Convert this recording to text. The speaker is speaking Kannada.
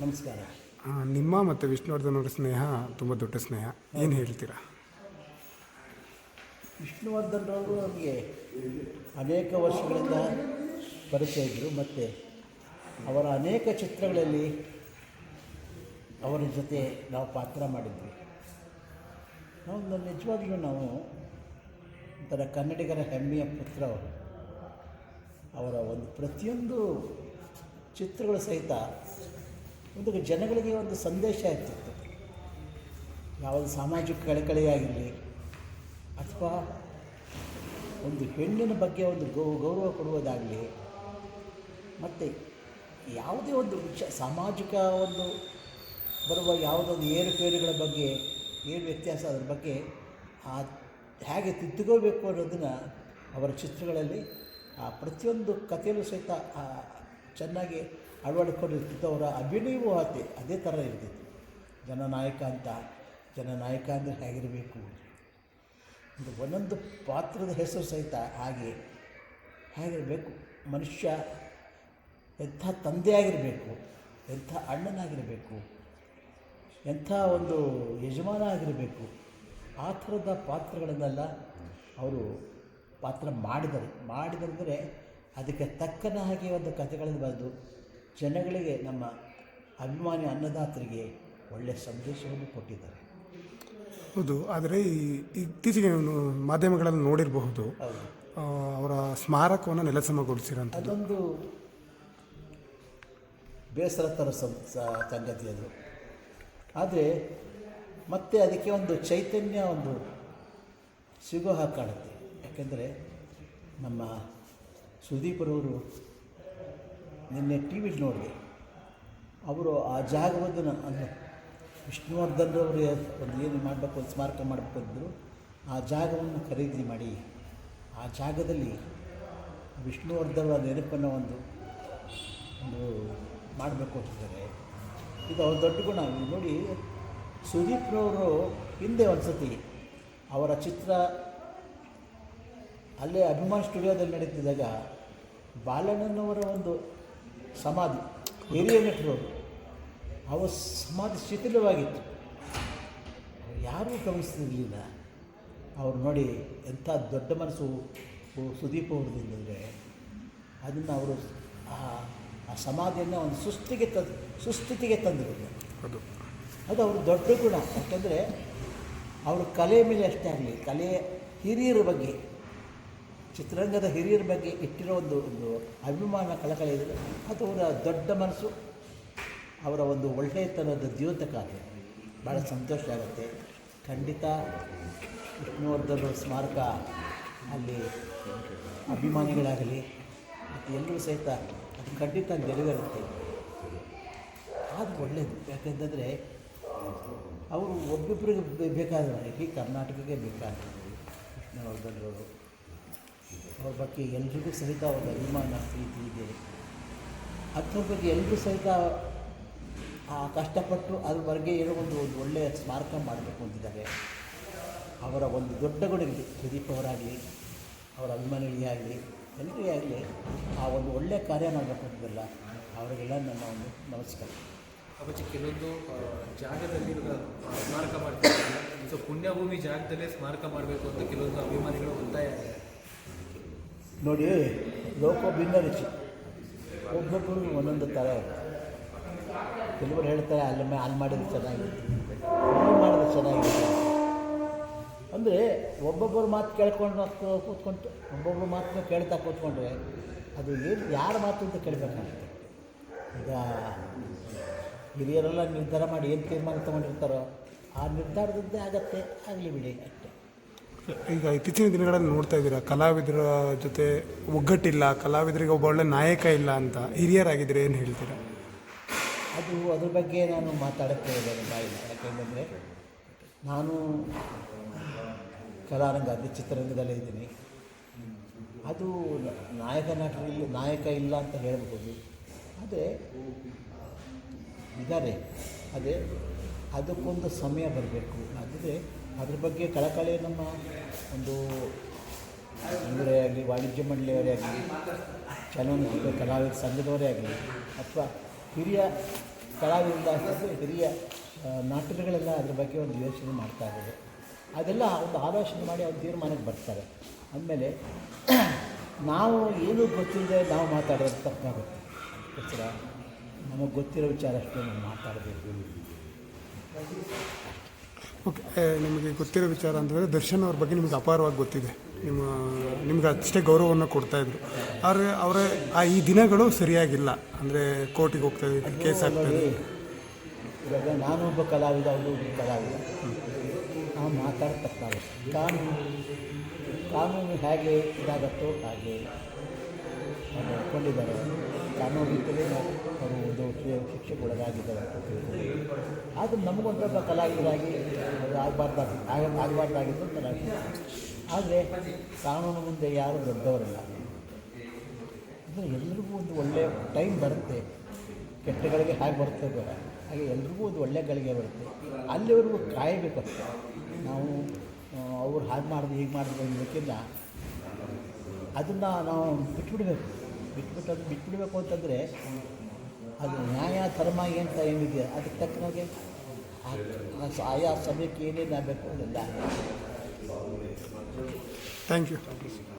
ನಮಸ್ಕಾರ. ನಿಮ್ಮ ಮತ್ತು ವಿಷ್ಣುವರ್ಧನ್ ಅವರ ಸ್ನೇಹ ತುಂಬ ದೊಡ್ಡ ಸ್ನೇಹ. ಏನು ಹೇಳ್ತೀರಾ? ವಿಷ್ಣುವರ್ಧನ್ರವರು ನಮಗೆ ಅನೇಕ ವರ್ಷಗಳಿಂದ ಪರಿಚಯ ಇದ್ದರು ಮತ್ತು ಅವರ ಅನೇಕ ಚಿತ್ರಗಳಲ್ಲಿ ಅವರ ಜೊತೆ ನಾವು ಪಾತ್ರ ಮಾಡಿದ್ವಿ. ನಾವು ನಿಜವಾಗ್ಲೂ ನಾವು ಒಂಥರ ಕನ್ನಡಿಗರ ಹೆಮ್ಮೆಯ ಪುತ್ರ ಅವರು. ಅವರ ಒಂದು ಪ್ರತಿಯೊಂದು ಚಿತ್ರಗಳು ಸಹಿತ ಒಂದು ಜನಗಳಿಗೆ ಒಂದು ಸಂದೇಶ ಇರ್ತಿತ್ತು ಯಾವುದು ಸಾಮಾಜಿಕ ಕಳಕಳಿಯಾಗಿರಲಿ ಅಥವಾ ಒಂದು ಹೆಣ್ಣಿನ ಬಗ್ಗೆ ಒಂದು ಗೌ, ಗೌರವ ಕೊಡುವುದಾಗಲಿ, ಮತ್ತು ಯಾವುದೇ ಒಂದು ವಿಷ, ಸಾಮಾಜಿಕ ಒಂದು ಬರುವ ಯಾವುದೊಂದು ಏರುಪೇರುಗಳ ಬಗ್ಗೆ, ಏನು ವ್ಯತ್ಯಾಸ ಅದರ ಬಗ್ಗೆ ಆ ಹೇಗೆ ತಿದ್ದುಕೋಬೇಕು ಅನ್ನೋದನ್ನು ಅವರ ಚಿತ್ರಗಳಲ್ಲಿ ಆ ಪ್ರತಿಯೊಂದು ಕಥೆಯಲ್ಲೂ ಸಹಿತ ಚೆನ್ನಾಗಿ ಅಳವಡಿಕೊಂಡಿರ್ತಿತ್ತು ಅವರ ಅಭಿನಯವೂ ಅದೇ ಅದೇ ಥರ ಇರ್ತಿತ್ತು ಜನನಾಯಕ ಅಂತ ಜನನಾಯಕ ಅಂದರೆ ಹೇಗಿರಬೇಕು? ಒಂದು ಒಂದೊಂದು ಪಾತ್ರದ ಹೆಸರು ಸಹಿತ ಹಾಗೆ ಹೇಗಿರಬೇಕು? ಮನುಷ್ಯ ಎಂಥ ತಂದೆಯಾಗಿರಬೇಕು ಎಂಥ ಅಣ್ಣನಾಗಿರಬೇಕು, ಎಂಥ ಒಂದು ಯಜಮಾನ ಆಗಿರಬೇಕು, ಆ ಥರದ ಪಾತ್ರಗಳನ್ನೆಲ್ಲ ಅವರು ಪಾತ್ರ ಮಾಡಿದರು. ಮಾಡಿದಂದರೆ ಅದಕ್ಕೆ ತಕ್ಕನ ಹಾಗೆ ಒಂದು ಕಥೆಗಳನ್ನು ಬರೆದು ಜನಗಳಿಗೆ ನಮ್ಮ ಅಭಿಮಾನಿ ಅನ್ನದಾತರಿಗೆ ಒಳ್ಳೆಯ ಸಂದೇಶವನ್ನು ಕೊಟ್ಟಿದ್ದಾರೆ. ಹೌದು ಆದರೆ ಈ ಇತ್ತೀಚೆಗೆ ಮಾಧ್ಯಮಗಳನ್ನು ಮಾಧ್ಯಮಗಳಲ್ಲಿ ನೋಡಿರಬಹುದು ಅವರ ಸ್ಮಾರಕವನ್ನು ನೆಲಸಮಗೊಳಿಸಿರೋಂಥ ಅದೊಂದು ಬೇಸರ ಥರ ಸಂಗತಿ ಅದು. ಆದರೆ ಮತ್ತೆ ಅದಕ್ಕೆ ಒಂದು ಚೈತನ್ಯ ಒಂದು ಸಿಗೋ ಹಾಗೆ ಕಾಣುತ್ತೆ. ಯಾಕೆಂದರೆ ನಮ್ಮ ಸುದೀಪರವರು ನಿನ್ನೆ ಟಿ ವಿಲಿ ನೋಡಿದೆ. ಅವರು ಆ ಜಾಗವನ್ನು ನ- ಅಂದರೆ ವಿಷ್ಣುವರ್ಧನ್ ಅವರು ಒಂದು ಏನು ಮಾಡಬೇಕು, ಒಂದು ಸ್ಮಾರಕ ಮಾಡಬೇಕು ಆ ಜಾಗವನ್ನು ಖರೀದಿ ಮಾಡಿ. ಆ ಜಾಗದಲ್ಲಿ ವಿಷ್ಣುವರ್ಧನ್ ನೆನಪನ್ನು ಒಂದು ಒಂದು ಮಾಡಬೇಕು ಅಂತಿದ್ದಾರೆ. ಇದು ಅವ್ರ ದೊಡ್ಡ ಗುಣ. ನೋಡಿ ಸುದೀಪ್ರವರು ಹಿಂದೆ ಒಂದು ಸತಿ ಅವರ ಚಿತ್ರ ಅಲ್ಲೇ ಅಭಿಮಾನ್ ಸ್ಟುಡಿಯೋದಲ್ಲಿ ನಡೀತಿದ್ದಾಗ ಬಾಲಣ್ಣನವರ ಒಂದು ಸಮಾಧಿ. ಹಿರಿಯ ನಟರು ಅವರ ಸಮಾಧಿ ಶಿಥಿಲವಾಗಿತ್ತು. ಯಾರೂ ಗಮನಿಸ್ತಿರಲಿಲ್ಲ ಅವ್ರು ನೋಡಿ ಎಂಥ ದೊಡ್ಡ ಮನಸ್ಸು ಸುದೀಪ್ ಸುದೀಪ್ ಅಂದರೆ ಅದನ್ನು ಅವರು ಆ ಸಮಾಧಿಯನ್ನು ಒಂದು ಸುಸ್ಥಿಗೆ ತಂದು ಸುಸ್ಥಿತಿಗೆ ತಂದರು. ಅದು ಅದು ಅವ್ರ ದೊಡ್ಡ ಗುಣ. ಯಾಕೆಂದರೆ ಅವರು ಕಲೆ ಮೇಲೆ ಅಷ್ಟೇ ಆಗಲಿ ಕಲೆ ಹಿರಿಯರ ಬಗ್ಗೆ ಚಿತ್ರರಂಗದ ಹಿರಿಯರ ಬಗ್ಗೆ ಇಟ್ಟಿರೋ ಒಂದು ಒಂದು ಅಭಿಮಾನ ಕಳಕಳಿ ಇದೆ. ಅದು ಅವರ ದೊಡ್ಡ ಮನಸ್ಸು, ಅವರ ಒಂದು ಒಳ್ಳೆಯತನದ ದ್ಯೋತಕ ಅದು. ಭಾಳ ಸಂತೋಷ ಆಗುತ್ತೆ. ಖಂಡಿತ ವಿಷ್ಣುವರ್ಧನ್ ಸ್ಮಾರಕ ಅಲ್ಲಿ ಅಭಿಮಾನಿಗಳಾಗಲಿ, ಮತ್ತು ಎಲ್ಲರೂ ಸಹಿತ ಅದು ಖಂಡಿತ ನೆರವೇರುತ್ತೆ. ಅದು ಒಳ್ಳೆಯದು ಯಾಕೆಂತಂದರೆ ಅವರು ಒಬ್ಬೊಬ್ಬರಿಗೆ ಬೇಕಾದ ಬೇಕಾದವರು. ಇಡೀ ಕರ್ನಾಟಕಕ್ಕೆ ಬೇಕಾದವರು ವಿಷ್ಣುವರ್ಧನ್ರವರು ಅವ್ರ. ಬಗ್ಗೆ ಎಲ್ರಿಗೂ ಸಹಿತ ಒಂದು ಅಭಿಮಾನ, ಪ್ರೀತಿ ಇದೆ. ಅದ್ರ ಬಗ್ಗೆ ಎಲ್ಲರೂ ಸಹಿತ, ಆ, ಕಷ್ಟಪಟ್ಟು ಅದ್ರ ಬಗ್ಗೆ ಏನೋ ಒಂದು ಒಂದು ಒಳ್ಳೆಯ ಸ್ಮಾರಕ ಮಾಡಬೇಕು ಅಂತಿದ್ದಾರೆ. ಅವರ ಒಂದು ದೊಡ್ಡ ಗುಣಗಳು ಸುದೀಪ್ ಅವರಾಗಲಿ, ಅವರ ಅಭಿಮಾನಿಗಳಿಗೆ ಆಗಲಿ ಎಲ್ಲರಿಗೆ ಆಗಲಿ, ಆ ಒಂದು ಒಳ್ಳೆಯ ಕಾರ್ಯ ಮಾಡಬೇಕು ಅಂತಿದ್ದಲ್ಲ ಅವರಿಗೆಲ್ಲ ನನ್ನ ಒಂದು ನಮಸ್ಕಾರ. ಅವತ್ತು ಕೆಲವೊಂದು ಜಾಗದಲ್ಲಿ ಸ್ಮಾರಕ ಮಾಡ್ತಾರೆ ಸೊ ಪುಣ್ಯಭೂಮಿ ಜಾಗದಲ್ಲೇ ಸ್ಮಾರಕ ಮಾಡಬೇಕು ಅಂತ ಕೆಲವೊಂದು ಅಭಿಮಾನಿಗಳು ಒತ್ತಾಯ ನೋಡಿ ಲೋಕ ರುಚಿ ಒಬ್ಬೊಬ್ಬರು ಒಂದೊಂದು ಥರ ಇದೆ. ಕೆಲವರು ಹೇಳ್ತಾರೆ, ಅಲ್ಲಿ ಅಲ್ಲಿ ಮಾಡಿದ್ರೆ ಚೆನ್ನಾಗಿರುತ್ತೆ. ಅಲ್ಲಿ ಮಾಡಿದ್ರೆ ಚೆನ್ನಾಗಿರುತ್ತೆ. ಅಂದರೆ, ಒಬ್ಬೊಬ್ಬರು ಮಾತು ಕೇಳ್ಕೊಂಡು ಕೂತ್ಕೊಂಡು ಒಬ್ಬೊಬ್ಬರು ಮಾತನ್ನ ಕೇಳ್ತಾ ಕೂತ್ಕೊಂಡ್ರೆ, ಅದು ಏನು, ಯಾರ ಮಾತು ಅಂತ ಕೇಳಬೇಕಾಗುತ್ತೆ? ಈಗ ಹಿರಿಯರೆಲ್ಲ ನಿರ್ಧಾರ ಮಾಡಿ ಏನು ತೀರ್ಮಾನ ತೊಗೊಂಡಿರ್ತಾರೋ, ಆ ನಿರ್ಧಾರದಂತೆ ಆಗತ್ತೆ, ಆಗಲಿ ಬಿಡಿ ಅಷ್ಟೇ. ಈಗ ಇತ್ತೀಚಿನ ದಿನಗಳಲ್ಲಿ ನೋಡ್ತಾ ಇದ್ದೀರಾ, ಕಲಾವಿದರ ಜೊತೆ ಒಗ್ಗಟ್ಟಿಲ್ಲ, ಕಲಾವಿದರಿಗೆ ಒಬ್ಬ ಒಳ್ಳೆ ನಾಯಕ ಇಲ್ಲ ಅಂತ ಹಿರಿಯರಾಗಿದ್ದರೆ ಏನು ಹೇಳ್ತೀರಾ? ಅದು, ಅದ್ರ ಬಗ್ಗೆ ನಾನು ಮಾತಾಡಕ್ಕೆ ಬಾಯಿಲ್ಲ ಯಾಕೆಂದರೆ ನಾನು ಕಲಾರಂಗ, ಅದೇ ಚಿತ್ರರಂಗದಲ್ಲೇ ಇದ್ದೀನಿ. ಅದು ನಾಯಕ ನಟರಲ್ಲಿ ನಾಯಕ ಇಲ್ಲ ಅಂತ ಹೇಳ್ಬೋದು. ಆದರೆ ಇದ್ದಾರೆ ಅದೇ, ಅದಕ್ಕೊಂದು ಸಮಯ ಬರಬೇಕು. ಆದರೆ ಅದ್ರ ಬಗ್ಗೆ ಕಳಕಳಿ ನಮ್ಮ ಒಂದು ಅಂದರೆ ಆಗಲಿ, ವಾಣಿಜ್ಯ ಮಂಡಳಿಯವರೇ ಆಗಲಿ, ಚಲನಚಿತ್ರ ಕಲಾವಿದ ಸಂಘದವರೇ ಆಗಲಿ, ಅಥವಾ ಹಿರಿಯ ಕಲಾವಿದ ಹಿರಿಯ ನಾಟಕಗಳೆಲ್ಲ ಅದ್ರ ಬಗ್ಗೆ ಒಂದು ಯೋಚನೆ ಮಾಡ್ತಾ ಇದ್ದಾರೆ ಅದೆಲ್ಲ ಒಂದು ಆಲೋಚನೆ ಮಾಡಿ ಅವ್ರು ತೀರ್ಮಾನಕ್ಕೆ ಬರ್ತಾರೆ. ಆಮೇಲೆ ನಾವು ಏನೂ ಗೊತ್ತಿಲ್ಲದೆ ನಾವು ಮಾತಾಡೋದು ತಪ್ಪಾಗುತ್ತೆ. ಗೊತ್ತಿರ ನಮಗೆ ಗೊತ್ತಿರೋ ವಿಚಾರ ಅಷ್ಟೇ ನಾವು ಮಾತಾಡಬೇಕು. ಓಕೆ ನಿಮಗೆ ಗೊತ್ತಿರೋ ವಿಚಾರ ಅಂತಂದರೆ ದರ್ಶನ್ ಅವ್ರ ಬಗ್ಗೆ ನಿಮಗೆ ಅಪಾರವಾಗಿ ಗೊತ್ತಿದೆ. ನಿಮ್ಮ ನಿಮ್ಗೆ ಅಷ್ಟೇ ಗೌರವವನ್ನು ಕೊಡ್ತಾ ಇದ್ರು. ಆದರೆ ಅವರ ಆ ಈ ದಿನಗಳು ಸರಿಯಾಗಿಲ್ಲ. ಅಂದರೆ ಕೋರ್ಟಿಗೆ ಹೋಗ್ತಾ ಇದ್ದೀವಿ ಕೇಸ್ ಆಗ್ತಾ ಇದೆ. ನೋಡಿ, ಇವಾಗ ನಾನೊಬ್ಬ ಕಲಾವಿದ ಅವರು ಕಲಾವಿದ. ನಾವು ಮಾತಾಡ್ತಕ್ಕಂಥ ಕಾನೂನು ಕಾನೂನು ಹೇಗೆ ಇದಾಗತ್ತೋ ಹಾಗೆ ಕೊಂಡಿದ್ದಾರೆ ಕಾನೂನು ರೀತಿಯಲ್ಲಿ ಅವರು ಒಂದು ಶಿಕ್ಷೆಗೊಳಗಾಗಿದ್ದಾರೆ ಆದರೂ ನಮಗೊಂದೊಬ್ಬ ಕಲಾವಿದರಾಗಿ ಅದು ಆಗಬಾರ್ದಾಗಿ ಆಗ ಆಗಬಾರ್ದಾಗಿತ್ತು ಅಂತ ನಾನು ಆದರೆ ಕಾನೂನು ಮುಂದೆ ಯಾರು ದೊಡ್ಡವರಲ್ಲ. ಅಂದರೆ ಎಲ್ರಿಗೂ ಒಂದು ಒಳ್ಳೆಯ ಟೈಮ್ ಬರುತ್ತೆ. ಕೆಟ್ಟಗಳಿಗೆ ಹಾಗೆ ಬರುತ್ತೆ ಬೇಡ. ಹಾಗೆ ಎಲ್ರಿಗೂ ಒಂದು ಒಳ್ಳೆಯ ಗಳಿಗೆ ಬರುತ್ತೆ. ಅಲ್ಲಿವರೆಗೂ ಕಾಯಬೇಕು ನಾವು ಅವ್ರು ಹಾಗೆ ಮಾಡಿದ್ರು, ಹೀಗೆ ಮಾಡಿದ್ರು ಅನ್ನೋದಕ್ಕಿಂತ ಅದನ್ನು ನಾವು ಬಿಟ್ಬಿಡಬೇಕು. ಬಿಟ್ಬಿಟ್ಟು ಅದು ಬಿಟ್ಬಿಡಬೇಕು ಅಂತಂದರೆ ಅದು ನ್ಯಾಯ, ಧರ್ಮ ಅಂತ ಏನಿದೆ ಅದಕ್ಕೆ ತಕ್ಕನಾಗೆ ಆ- ಆಯಾ ಸಮಯಕ್ಕೆ ಏನೇನು ಆಗಬೇಕು ಅದೆಲ್ಲ ಥ್ಯಾಂಕ್ ಯು